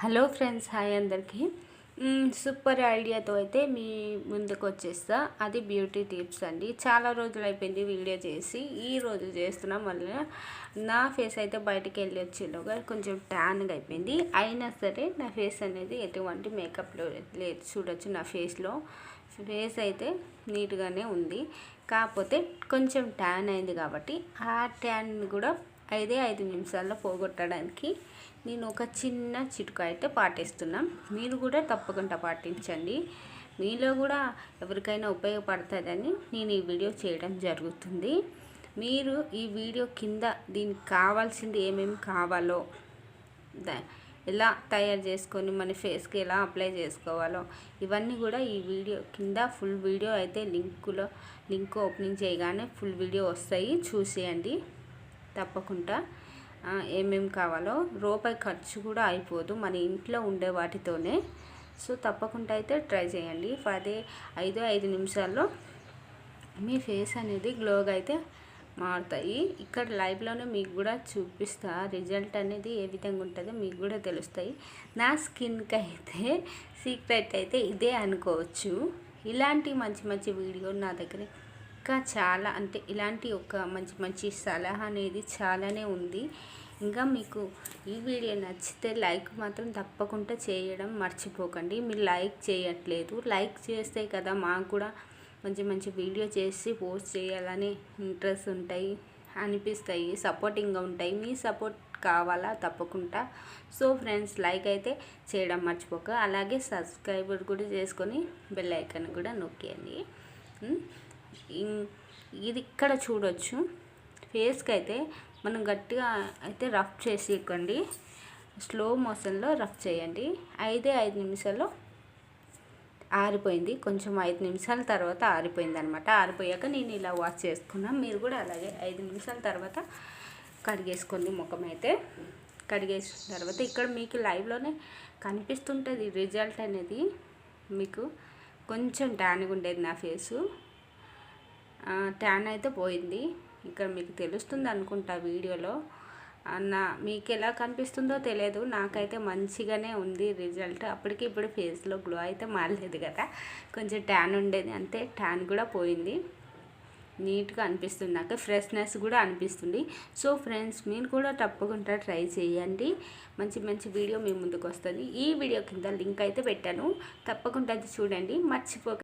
Hello friends hi అందరికీ. Super ఐడియాతో అయితే మీ ముందుకు వచ్చేస్తా అది బ్యూటీ టిప్స్ అండి. చాలా రోజులు అయిపోయింది వీడియో చేసి. ఈ రోజు చేస్తున్నా మళ్ళీ నా ఫేస్ అయితే బయటికి వెళ్ళి వచ్చేలోగా కొంచెం ట్యాన్గా అయిపోయింది. అయినా సరే నా ఫేస్ అనేది ఎటువంటి మేకప్లో లేదు. చూడొచ్చు నా ఫేస్లో. ఫేస్ అయితే నీట్గానే ఉంది. కాకపోతే కొంచెం ట్యాన్ అయింది కాబట్టి ఆ ట్యాన్ కూడా ఐదే ఐదు నిమిషాల్లో పోగొట్టడానికి నేను ఒక చిన్న చిటుక అయితే పాటిస్తున్నాం. మీరు కూడా తప్పకుండా పాటించండి. మీలో కూడా ఎవరికైనా ఉపయోగపడుతుందని నేను ఈ వీడియో చేయడం జరుగుతుంది. మీరు ఈ వీడియో కింద దీనికి కావాల్సింది ఏమేమి కావాలో ఎలా తయారు చేసుకొని మన ఫేస్కి ఎలా అప్లై చేసుకోవాలో ఇవన్నీ కూడా ఈ వీడియో కింద ఫుల్ వీడియో అయితే లింకులో లింక్ ఓపెనింగ్ చేయగానే ఫుల్ వీడియో వస్తాయి. చూసేయండి. తప్పకుండా ఏమేమి కావాలో రూపాయి ఖర్చు కూడా అయిపోదు మన ఇంట్లో ఉండే వాటితోనే. సో తప్పకుండా అయితే ట్రై చేయండి. అదే ఐదు ఐదు నిమిషాల్లో మీ ఫేస్ అనేది గ్లోగా అయితే మారుతాయి. ఇక్కడ లైవ్లోనే మీకు కూడా చూపిస్తా. రిజల్ట్ అనేది ఏ విధంగా ఉంటుందో మీకు కూడా తెలుస్తాయి. నా స్కిన్కి అయితే సీక్రెట్ అయితే ఇదే అనుకోవచ్చు. ఇలాంటి మంచి మంచి వీడియో నా దగ్గర ఇంకా చాలా అంటే ఇలాంటి ఒక మంచి మంచి సలహా అనేది చాలానే ఉంది. ఇంకా మీకు ఈ వీడియో నచ్చితే లైక్ మాత్రం తప్పకుండా చేయడం మర్చిపోకండి. మీరు లైక్ చేయట్లేదు. లైక్ చేస్తే కదా మాకు కూడా మంచి మంచి వీడియో చేసి పోస్ట్ చేయాలని ఇంట్రెస్ట్ ఉంటాయి అనిపిస్తాయి సపోర్టింగ్గా ఉంటాయి. మీ సపోర్ట్ కావాలా తప్పకుండా. సో ఫ్రెండ్స్ లైక్ అయితే చేయడం మర్చిపోక. అలాగే సబ్స్క్రైబర్ కూడా చేసుకొని బెల్ ఐకాన్ కూడా నొక్కేయండి. ఇది ఇక్కడ చూడొచ్చు. ఫేస్కి అయితే మనం గట్టిగా అయితే రఫ్ చేసి ఇవ్వండి స్లో మోషన్లో రఫ్ చేయండి. ఐదే ఐదు నిమిషాల్లో ఆరిపోయింది. కొంచెం ఐదు నిమిషాల తర్వాత ఆరిపోయింది అనమాట ఆరిపోయాక నేను ఇలా వాష్ చేసుకున్నాను మీరు కూడా అలాగే ఐదు నిమిషాల తర్వాత కడిగేసుకోండి ముఖం అయితే. కడిగేసిన తర్వాత ఇక్కడ మీకు లైవ్లోనే కనిపిస్తుంటుంది రిజల్ట్ అనేది. మీకు కొంచెం ట్యాన్గా ఉండేది నా ఫేసు. ట్యాన్ అయితే పోయింది. ఇక్కడ మీకు తెలుస్తుంది అనుకుంటా వీడియోలో. నా మీకు ఎలా కనిపిస్తుందో తెలియదు. నాకైతే మంచిగానే ఉంది రిజల్ట్. అప్పటికి ఇప్పుడు ఫేస్లో గ్లో అయితే మారలేదు కదా. కొంచెం ట్యాన్ ఉండేది. అంతే ట్యాన్ కూడా పోయింది. నీట్గా అనిపిస్తుంది. నాకు ఫ్రెష్నెస్ కూడా అనిపిస్తుంది. సో ఫ్రెండ్స్ మీరు కూడా తప్పకుండా ట్రై చేయండి. మంచి మంచి వీడియో మీ ముందుకు వస్తుంది. ఈ వీడియో కింద లింక్ అయితే పెట్టాను. తప్పకుండా అది చూడండి. మర్చిపోక